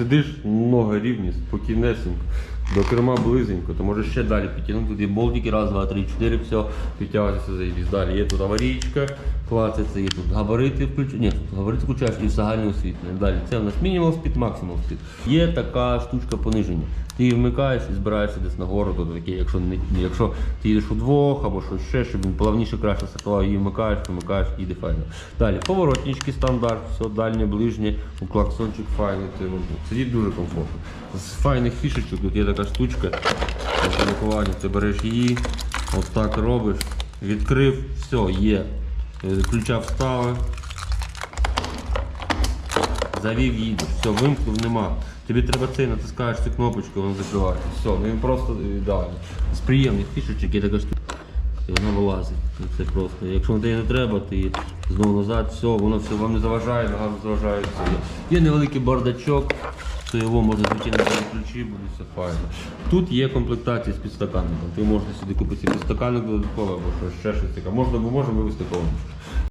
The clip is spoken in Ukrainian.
Сидиш, много рівні, спокійнесенько, до керма близенько, то можеш ще далі підтягнути. Тут є болтики, раз, два, три, чотири, все, підтягуєшся, заїдеш. Далі. Є тут аварійка, клацається, є тут габарити включені. Ні, тут габарити включаєш і загальне освітлення. Далі це у нас мінімал спід, максимум спід. Є така штучка пониження. Ти її вмикаєш і збираєшся десь нагору, то таке, якщо не якщо ти їдеш удвох або щось ще, щоб він плавніше краще стартував, її вмикаєш, вимикаєш, їде файно. Далі поворотнички стандарт, все дальнє, ближнє, у клаксончик файний, сидіть дуже комфортно. З файних фішечок тут є така штучка, на ти береш її, ось робиш, відкрив, все, є. Е, Ключа вставив, завів їдеш, все, вимкнув, нема. Тобі треба цей, натискаєш цю кнопочку, воно закривається. Все, ну він просто ідеально. З приємних фішечок є така штука. Вона вилазить. Ну, Це просто. Якщо тобі не треба, ти знову назад, все, воно все вам не заважає, ногам не заважає. Є невеликий бардачок, то його можна звичайно ключі, буде все файно. Тут є комплектація з підстаканником. Ти можеш сюди купити підстаканник додатково або ще щось таке. Можна, бо можемо повністю.